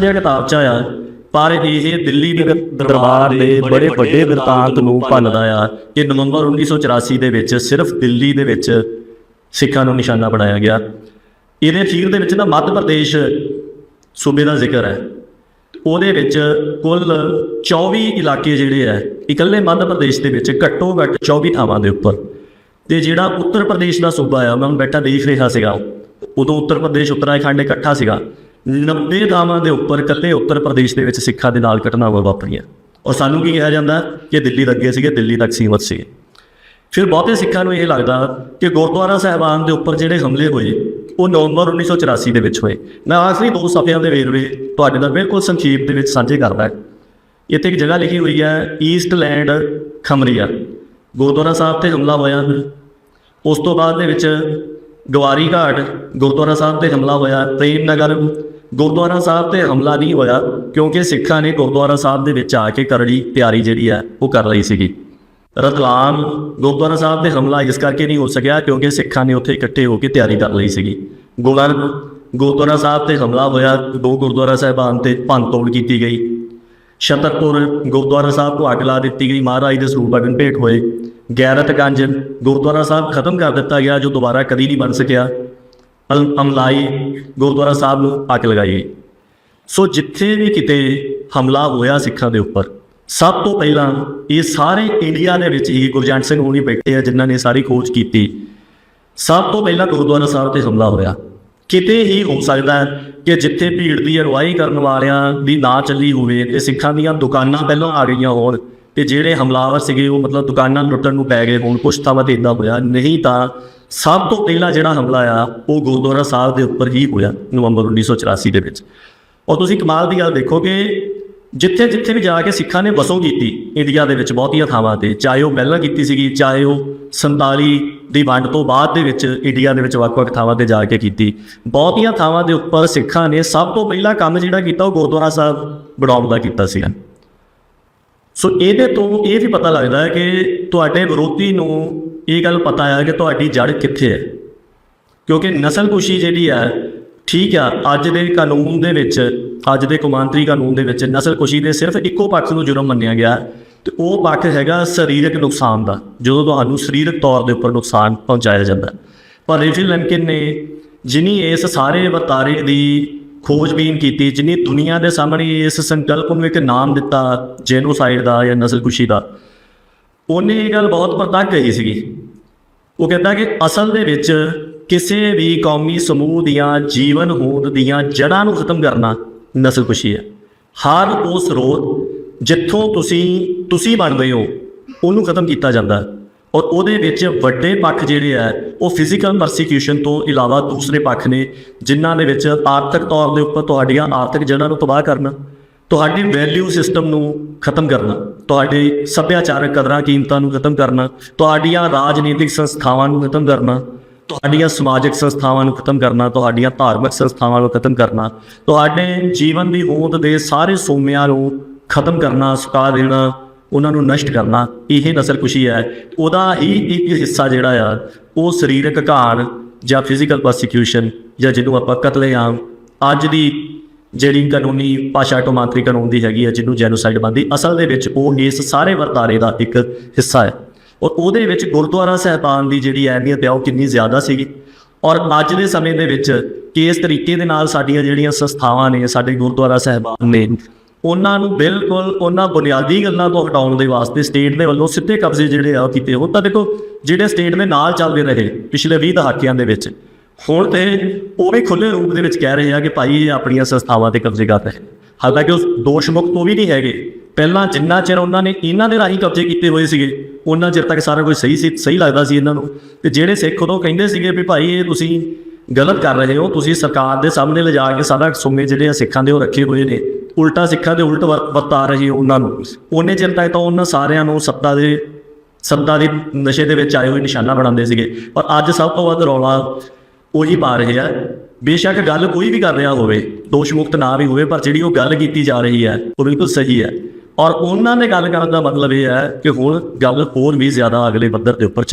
ਜਿਹਾ ਕਿਤਾਬਚਾ ਆ ਪਰ ਇਹ ਦਿੱਲੀ ਦੇ ਦਰਬਾਰ ਦੇ ਬੜੇ ਵੱਡੇ ਬਿਰਤਾਂਤ ਨੂੰ ਭੰਨਦਾ ਆ ਕਿ ਨਵੰਬਰ 1984 ਦੇ ਵਿੱਚ ਸਿਰਫ ਦਿੱਲੀ ਦੇ ਵਿੱਚ ਸਿੱਖਾਂ ਨੂੰ ਨਿਸ਼ਾਨਾ ਬਣਾਇਆ ਗਿਆ। ਇਹਦੇ ਅਖੀਰ ਦੇ ਵਿੱਚ ਨਾ ਮੱਧ ਪ੍ਰਦੇਸ਼ ਸੂਬੇ ਦਾ ਜ਼ਿਕਰ ਹੈ। ਉਹਦੇ ਵਿੱਚ ਕੁੱਲ 24 ਇਲਾਕੇ ਜਿਹੜੇ ਆ, ਇਕੱਲੇ ਮੱਧ ਪ੍ਰਦੇਸ਼ ਦੇ ਵਿੱਚ ਘੱਟੋ ਘੱਟ 24 ਥਾਵਾਂ ਦੇ ਉੱਪਰ। ਤੇ ਜਿਹੜਾ ਉੱਤਰ ਪ੍ਰਦੇਸ਼ ਦਾ ਸੂਬਾ ਆ, ਮੈਂ ਹੁਣ ਬੈਠਾ ਦੇਖ ਰਿਹਾ ਸੀਗਾ, ਉਦੋਂ ਉੱਤਰ ਪ੍ਰਦੇਸ਼, ਉੱਤਰਾਖੰਡ ਇਕੱਠਾ ਸੀਗਾ। 90 ਦਾਵਾਂ ਦੇ ਉੱਪਰ ਕੱਤੇ ਉੱਤਰ ਪ੍ਰਦੇਸ਼ ਦੇ ਵਿੱਚ ਸਿੱਖਾਂ ਦੇ ਨਾਲ ਘਟਨਾਵਾਂ ਵਾਪਰੀਆਂ। ਔਰ ਸਾਨੂੰ ਕੀ ਕਿਹਾ ਜਾਂਦਾ ਕਿ ਦਿੱਲੀ ਲੱਗੇ ਸੀਗੇ, ਦਿੱਲੀ ਤੱਕ ਸੀਮਤ ਸੀ। ਫਿਰ ਬਹੁਤੇ ਸਿੱਖਾਂ ਨੂੰ ਇਹ ਲੱਗਦਾ ਕਿ ਗੁਰਦੁਆਰਾ ਸਾਹਿਬਾਨ ਦੇ ਉੱਪਰ ਜਿਹੜੇ ਹਮਲੇ ਹੋਏ, ਉਹ ਨਵੰਬਰ 1984 ਦੇ ਵਿੱਚ ਹੋਏ। ਮੈਂ ਆਖਰੀ ਦੋ ਸਫ਼ਿਆਂ ਦੇ ਵੇਰਵੇ ਤੁਹਾਡੇ ਨਾਲ ਬਿਲਕੁਲ ਸੰਖੇਪ ਦੇ ਵਿੱਚ ਸਾਂਝੇ ਕਰਦਾ ਇੱਥੇ ਇੱਕ ਜਗ੍ਹਾ ਲਿਖੀ ਹੋਈ ਹੈ ਈਸਟਲੈਂਡ ਖਮਰੀਆ। ਗੁਰਦੁਆਰਾ ਸਾਹਿਬ ਤੇ ਹਮਲਾ ਹੋਇਆ। ਉਸ ਤੋਂ ਬਾਅਦ ਦੇ ਵਿੱਚ ਗਵਾਰੀ ਘਾਟ, ਗੁਰਦੁਆਰਾ ਸਾਹਿਬ ਤੇ ਹਮਲਾ ਹੋਇਆ, ਪ੍ਰੇਮ ਨਗਰ, ਗੁਰਦੁਆਰਾ ਸਾਹਿਬ ਤੇ ਹਮਲਾ ਨਹੀਂ ਹੋਇਆ, ਕਿਉਂਕਿ ਸਿੱਖਾਂ ਨੇ ਗੁਰਦੁਆਰਾ ਸਾਹਿਬ ਦੇ ਵਿੱਚ ਆ ਕੇ ਕਰੜੀ ਤਿਆਰੀ ਜਿਹੜੀ ਹੈ, ਉਹ ਕਰ ਲਈ ਸੀਗੀ। ਰਤਲਾਮ, ਗੁਰਦੁਆਰਾ ਸਾਹਿਬ ਤੇ ਹਮਲਾ ਇਸ ਕਰਕੇ ਨਹੀਂ ਹੋ ਸਕਿਆ, ਕਿਉਂਕਿ ਸਿੱਖਾਂ ਨੇ ਉੱਥੇ ਇਕੱਠੇ ਹੋ ਕੇ ਤਿਆਰੀ ਕਰ ਲਈ ਸੀਗੀ। ਗੁਲਨ, ਗੁਰਦੁਆਰਾ ਸਾਹਿਬ ਤੇ ਹਮਲਾ ਹੋਇਆ, ਦੋ ਗੁਰਦੁਆਰਾ ਸਾਹਿਬਾਨ ਤੇ ਭੰਨ ਤੋੜ ਕੀਤੀ ਗਈ। ਛਤਰਪੁਰ ਗੁਰਦੁਆਰਾ ਸਾਹਿਬ ਤੋਂ ਅੱਗ ਲਾ ਦਿੱਤੀ ਗਈ। ਮਹਾਰਾਜ ਦੇ ਸਰੂਪ ਅਗਨ ਭੇਟ ਹੋਏ। ਗੈਰਤਗੰਜ ਗੁਰਦੁਆਰਾ ਸਾਹਿਬ ਖਤਮ ਕਰ ਦਿੱਤਾ ਗਿਆ, ਜੋ ਦੁਬਾਰਾ ਕਦੀ ਨਹੀਂ ਬਣ ਸਕਿਆ। ਅਲ- ਅਮਲਾਈ ਗੁਰਦੁਆਰਾ ਸਾਹਿਬ ਨੂੰ ਅੱਗ ਲਗਾਈ ਗਈ। ਸੋ ਜਿੱਥੇ ਵੀ ਕਿਤੇ ਹਮਲਾ ਹੋਇਆ ਸਿੱਖਾਂ ਦੇ ਉੱਪਰ, ਸਭ ਤੋਂ ਪਹਿਲਾਂ ਇਹ ਸਾਰੇ ਇੰਡੀਆ ਦੇ ਵਿੱਚ ਹੀ ਗੁਰਜੰਟ ਸਿੰਘ ਹੋਣੀ ਬੈਠੇ ਆ, ਜਿਨ੍ਹਾਂ ਨੇ ਸਾਰੀ ਖੋਜ ਕੀਤੀ। ਸਭ ਤੋਂ ਪਹਿਲਾਂ ਗੁਰਦੁਆਰਾ ਸਾਹਿਬ ਤੇ ਹਮਲਾ ਹੋਇਆ। ਕਿਤੇ ਹੀ ਹੋ ਸਕਦਾ ਕਿ ਜਿੱਥੇ ਭੀੜ ਦੀ ਅਗਵਾਈ ਕਰਨ ਵਾਲਿਆਂ ਦੀ ਨਾ ਚੱਲੀ ਹੋਵੇ ਤੇ ਸਿੱਖਾਂ ਦੀਆਂ ਦੁਕਾਨਾਂ ਪਹਿਲਾਂ ਆ ਗਈਆਂ ਹੋਣ ਤੇ ਜਿਹੜੇ ਹਮਲਾਵਰ ਸੀਗੇ ਉਹ ਮਤਲਬ ਦੁਕਾਨਾਂ ਲੁੱਟਣ ਨੂੰ ਪੈ ਗਏ ਹੋਣ, ਕੁਛ ਥਾਵਾਂ ਤੇ ਇਦਾਂ ਹੋਇਆ, ਨਹੀਂ ਤਾਂ ਸਭ ਤੋਂ ਪਹਿਲਾਂ ਜਿਹੜਾ ਹਮਲਾ ਆ, ਉਹ ਗੁਰਦੁਆਰਾ ਸਾਹਿਬ ਦੇ ਉੱਪਰ ਹੀ ਹੋਇਆ, ਨਵੰਬਰ 1984 ਦੇ ਵਿੱਚ। ਔਰ ਤੁਸੀਂ ਕਮਾਲ ਦੀ ਗੱਲ ਦੇਖੋ ਕਿ ਜਿੱਥੇ ਜਿੱਥੇ ਵੀ ਜਾ ਕੇ ਸਿੱਖਾਂ ਨੇ ਵਸੋਂ ਕੀਤੀ, ਇੰਡੀਆ ਦੇ ਵਿੱਚ ਬਹੁਤੀਆਂ ਥਾਵਾਂ ਤੇ, ਚਾਹੇ ਉਹ ਪਹਿਲਾਂ ਕੀਤੀ ਸੀਗੀ, ਚਾਹੇ ਉਹ 47 ਦੀ ਵੰਡ ਤੋਂ ਬਾਅਦ ਦੇ ਵਿੱਚ ਇੰਡੀਆ ਦੇ ਵਿੱਚ ਵੱਖ-ਵੱਖ ਥਾਵਾਂ ਤੇ ਜਾ ਕੇ ਕੀਤੀ। ਬਹੁਤੀਆਂ ਥਾਵਾਂ ਦੇ ਉੱਪਰ ਸਿੱਖਾਂ ਨੇ ਸਭ ਤੋਂ ਪਹਿਲਾ ਕੰਮ ਜਿਹੜਾ ਕੀਤਾ, ਉਹ ਗੁਰਦੁਆਰਾ ਸਾਹਿਬ ਬਣਾਉਣ ਦਾ ਕੀਤਾ ਸੀਗਾ। ਸੋ ਇਹਦੇ ਤੋਂ ਇਹ ਵੀ ਪਤਾ ਲੱਗਦਾ ਹੈ ਕਿ ਤੁਹਾਡੇ ਵਿਰੋਧੀ ਨੂੰ ਇਹ ਗੱਲ ਪਤਾ ਹੈ ਕਿ ਤੁਹਾਡੀ ਜੜ ਕਿੱਥੇ ਹੈ। ਕਿਉਂਕਿ ਨਸਲਕੁਸ਼ੀ ਜਿਹੜੀ ਹੈ, ਠੀਕ ਆ, ਅੱਜ ਦੇ ਕਾਨੂੰਨ ਦੇ ਵਿੱਚ, ਅੱਜ ਦੇ ਕੌਮਾਂਤਰੀ ਕਾਨੂੰਨ ਦੇ ਵਿੱਚ ਨਸਲਕੁਸ਼ੀ ਦੇ ਸਿਰਫ ਇੱਕੋ ਪੱਖ ਨੂੰ ਜੁਰਮ ਮੰਨਿਆ ਗਿਆ ਤੇ ਉਹ ਪੱਖ ਹੈਗਾ ਸਰੀਰਕ ਨੁਕਸਾਨ ਦਾ, ਜਦੋਂ ਤੁਹਾਨੂੰ ਸਰੀਰਕ ਤੌਰ ਦੇ ਉੱਪਰ ਨੁਕਸਾਨ ਪਹੁੰਚਾਇਆ ਜਾਂਦਾ ਪਰ ਰੇਚਲ ਲੈਂਕਿਨ ਨੇ ਜਿਨੀ ਇਸ ਸਾਰੇ ਵਰਤਾਰੇ ਦੀ ਖੋਜਬੀਨ ਕੀਤੀ, ਜਿਨੀ ਦੁਨੀਆ ਦੇ ਸਾਹਮਣੇ ਇਸ ਸੰਕਲਪ ਨੂੰ ਇੱਕ ਨਾਮ ਦਿੱਤਾ ਜੈਨੋਸਾਈਡ ਦਾ ਜਾਂ ਨਸਲਕੁਸ਼ੀ ਦਾ, ਉਹਨੇ ਇਹ ਗੱਲ ਬਹੁਤ ਪ੍ਰਤੱਖ ਕਹੀ ਸੀਗੀ। ਉਹ ਕਹਿੰਦਾ ਕਿ ਅਸਲ ਦੇ ਵਿੱਚ ਕਿਸੇ ਵੀ ਕੌਮੀ ਸਮੂਹ ਦੀਆਂ, ਜੀਵਨ ਹੋਂਦ ਦੀਆਂ ਜੜ੍ਹਾਂ ਨੂੰ ਖਤਮ ਕਰਨਾ ਨਸਲਕੁਸ਼ੀ ਹੈ। ਹਰ ਉਹ ਸਰੋਤ ਜਿੱਥੋਂ ਤੁਸੀਂ ਤੁਸੀਂ ਬਣਦੇ ਹੋ, ਉਹਨੂੰ ਖਤਮ ਕੀਤਾ ਜਾਂਦਾ ਔਰ ਉਹਦੇ ਵਿੱਚ ਵੱਡੇ ਪੱਖ ਜਿਹੜੇ ਆ ਉਹ ਫਿਜ਼ੀਕਲ ਪਰਸੀਕਿਊਸ਼ਨ ਤੋਂ ਇਲਾਵਾ ਦੂਸਰੇ ਪੱਖ ਨੇ, ਜਿਨ੍ਹਾਂ ਦੇ ਵਿੱਚ ਆਰਥਿਕ ਤੌਰ ਦੇ ਉੱਪਰ ਤੁਹਾਡੀਆਂ ਆਰਥਿਕ ਜੜ੍ਹਾਂ ਨੂੰ ਤਬਾਹ ਕਰਨਾ, ਤੁਹਾਡੀ ਵੈਲਿਊ ਸਿਸਟਮ ਨੂੰ ਖਤਮ ਕਰਨਾ, ਤੁਹਾਡੇ ਸੱਭਿਆਚਾਰਕ ਕਦਰਾਂ ਕੀਮਤਾਂ ਨੂੰ ਖਤਮ ਕਰਨਾ, ਤੁਹਾਡੀਆਂ ਰਾਜਨੀਤਿਕ ਸੰਸਥਾਵਾਂ ਨੂੰ ਖਤਮ ਕਰਨਾ, ਤੁਹਾਡੀਆਂ ਸਮਾਜਿਕ ਸੰਸਥਾਵਾਂ ਨੂੰ ਖਤਮ ਕਰਨਾ, ਤੁਹਾਡੀਆਂ ਧਾਰਮਿਕ ਸੰਸਥਾਵਾਂ ਨੂੰ ਖਤਮ ਕਰਨਾ, ਤੁਹਾਡੇ ਜੀਵਨ ਦੀ ਹੋਂਦ ਦੇ ਸਾਰੇ ਸੋਮਿਆਂ ਨੂੰ ਖਤਮ ਕਰਨਾ, ਸੁਕਾ ਦੇਣਾ ਉਹਨਾਂ ਨੂੰ ਨਸ਼ਟ ਕਰਨਾ, ਇਹ ਨਸਲਕੁਸ਼ੀ ਹੈ। ਉਹਦਾ ਹੀ ਇੱਕ ਹਿੱਸਾ ਜਿਹੜਾ ਆ, ਉਹ ਸਰੀਰਕ ਘਾਣ ਜਾਂ ਫਿਜ਼ੀਕਲ ਪਰਸੀਕਿਊਸ਼ਨ ਜਾਂ ਜਿਹਨੂੰ ਆਪਾਂ ਕਤਲੇਆਮ, ਅੱਜ ਦੀ ਜਿਹੜੀ ਕਾਨੂੰਨੀ ਭਾਸ਼ਾ ਟੋਮਾਂਤਰੀ ਕਾਨੂੰਨ ਦੀ ਹੈਗੀ ਹੈ ਜਿਹਨੂੰ ਜੈਨੋਸਾਈਡ ਬੰਦੀ ਅਸਲ ਦੇ ਵਿੱਚ ਉਹ ਇਸ ਸਾਰੇ ਵਰਤਾਰੇ ਦਾ ਇੱਕ ਹਿੱਸਾ ਹੈ। ਔਰ ਉਹਦੇ ਵਿੱਚ ਗੁਰਦੁਆਰਾ ਸਾਹਿਬਾਨ ਦੀ ਜਿਹੜੀ ਅਹਿਮੀਅਤ ਹੈ ਉਹ ਕਿੰਨੀ ਜ਼ਿਆਦਾ ਸੀਗੀ। ਔਰ ਅੱਜ ਦੇ ਸਮੇਂ ਦੇ ਵਿੱਚ ਕਿਸ ਤਰੀਕੇ ਦੇ ਨਾਲ ਸਾਡੀਆਂ ਜਿਹੜੀਆਂ ਸੰਸਥਾਵਾਂ ਨੇ, ਸਾਡੇ ਗੁਰਦੁਆਰਾ ਸਾਹਿਬਾਨ ਨੇ ਉਹਨਾਂ ਨੂੰ ਬਿਲਕੁਲ ਉਹਨਾਂ ਬੁਨਿਆਦੀ ਗੱਲਾਂ ਤੋਂ ਹਟਾਉਣ ਦੇ ਵਾਸਤੇ ਸਟੇਟ ਦੇ ਵੱਲੋਂ ਸਿੱਧੇ ਕਬਜ਼ੇ ਜਿਹੜੇ ਆ ਉਹ ਕੀਤੇ। ਉਹ ਤਾਂ ਦੇਖੋ, ਜਿਹੜੇ ਸਟੇਟ ਦੇ ਨਾਲ ਚੱਲਦੇ ਰਹੇ ਪਿਛਲੇ 20 ਦਹਾਕਿਆਂ ਦੇ ਵਿੱਚ, ਹੁਣ ਤੇ ਉਹ ਵੀ ਖੁੱਲੇ ਰੂਪ ਦੇ ਵਿੱਚ ਕਹਿ ਰਹੇ ਆ ਕਿ ਭਾਈ ਇਹ ਆਪਣੀਆਂ ਸੰਸਥਾਵਾਂ ਤੇ ਕਬਜ਼ੇ ਕਰ ਰਹੇ। ਹਾਲਾਂਕਿ ਉਹ ਦੋਸ਼ ਮੁਕਤ ਉਹ ਵੀ ਨਹੀਂ ਹੈਗੇ। ਪਹਿਲਾਂ ਜਿੰਨਾ ਚਿਰ ਉਹਨਾਂ ਨੇ ਇਹਨਾਂ ਦੇ ਰਾਹੀਂ ਕਬਜ਼ੇ ਕੀਤੇ ਹੋਏ ਸੀਗੇ, ਉਹਨਾਂ ਚਿਰ ਤੱਕ ਸਾਰਾ ਕੁਝ ਸਹੀ ਸੀ, ਸਹੀ ਲੱਗਦਾ ਸੀ ਇਹਨਾਂ ਨੂੰ। ਤੇ ਜਿਹੜੇ ਸਿੱਖ ਉਦੋਂ ਕਹਿੰਦੇ ਸੀਗੇ ਵੀ ਭਾਈ ਇਹ ਤੁਸੀਂ ਗਲਤ ਕਰ ਰਹੇ ਹੋ, ਤੁਸੀਂ ਸਰਕਾਰ ਦੇ ਸਾਹਮਣੇ ਲਿਜਾ ਕੇ ਸਾਡਾ ਸੁਮੇ ਜਿਹੜੇ ਆ ਸਿੱਖਾਂ ਦੇ ਉਹ ਰੱਖੇ ਹੋਏ ਨੇ। ਉਲਟਾ ਸਿੱਖਾਂ ਦੇ ਉਲਟ ਵਰ- ਵਰਤਾ ਰਹੀ ਉਹਨਾਂ ਨੂੰ। ਉਹਨੇ ਚਿਰ ਤੱਕ ਤਾਂ ਉਹਨਾਂ ਸਾਰਿਆਂ ਨੂੰ ਸੱਤਾ ਦੇ ਸੱਤਾ ਦੇ ਨਸ਼ੇ ਦੇ ਵਿੱਚ ਆਏ ਹੋਏ ਨਿਸ਼ਾਨਾ ਬਣਾਉਂਦੇ ਸੀਗੇ। ਪਰ ਅੱਜ ਸਭ ਤੋਂ ਵੱਧ ਰੌਲਾ ਉਹੀ ਪਾ ਰਹੇ ਆ। ਬੇਸ਼ੱਕ ਗੱਲ ਕੋਈ ਵੀ ਕਰ ਰਿਹਾ ਹੋਵੇ ਦੋਸ਼ ਮੁਕਤ ਨਾ ਵੀ ਹੋਵੇ, ਪਰ ਜਿਹੜੀ ਉਹ ਗੱਲ ਕੀਤੀ ਜਾ ਰਹੀ ਹੈ, ਉਹ ਬਿਲਕੁਲ ਸਹੀ ਹੈ। ਔਰ ਉਹਨਾਂ ਨੇ ਗੱਲ ਕਰਨ ਦਾ ਮਤਲਬ ਇਹ ਹੈ ਕਿ ਹੁਣ ਗੱਲ ਹੋਰ ਵੀ ਜ਼ਿਆਦਾ ਅਗਲੇ ਪੱਧਰ ਦੇ ਉੱਪਰ ਚੱਲੀ